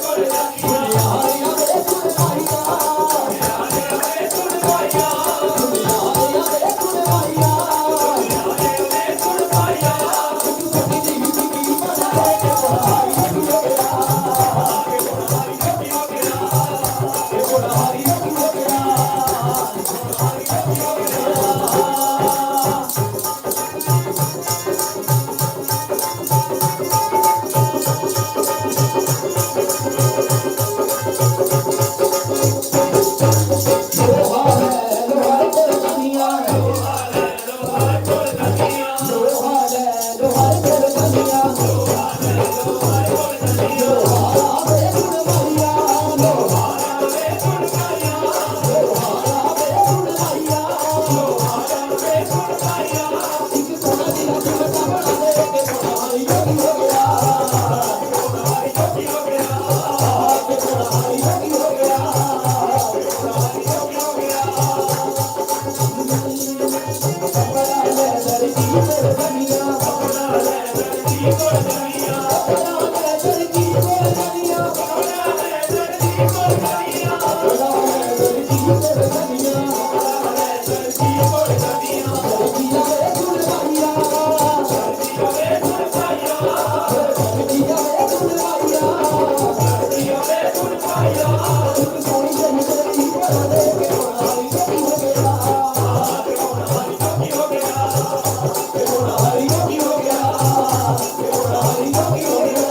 Yeah. ਹੋ Oh, oh, oh, oh.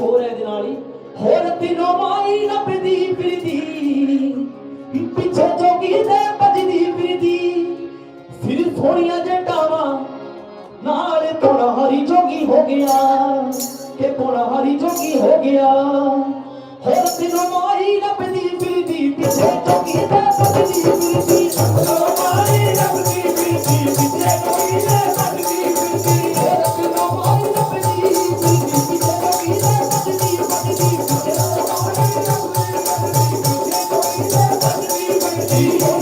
ਹੋਰ ਇਹਦੇ ਨਾਲ ਹੀ। ਹੋ ਰੱਬੀ ਨੂੰ ਮਾਈ ਲੱਭਦੀ ਫਿਰਦੀ। ਪਿੱਛੇ ਜੋਗੀ ਦੇ ਭੱਜਦੀ ਫਿਰਦੀ। ਫਿਰ ਸੋਹਣੀਆਂ ਜਟਾਵਾਂ ਨਾਲ ਥੋੜਾ ਹਰੀ ਜੋਗੀ ਹੋ ਗਿਆ। ਕਿ ਥੋੜਾ ਹਰੀ ਜੋਗੀ ਹੋ ਗਿਆ। ਹੋਰ ਰੱਬੀ ਨੂੰ ਮਾਈ ਲੱਭਦੀ ਫਿਰਦੀ। ਪਿੱਛੇ ਜੋਗੀ ਦੇ ਭੱਜਦੀ ਮਾਈ ਲੱਭਦੀ Thank you.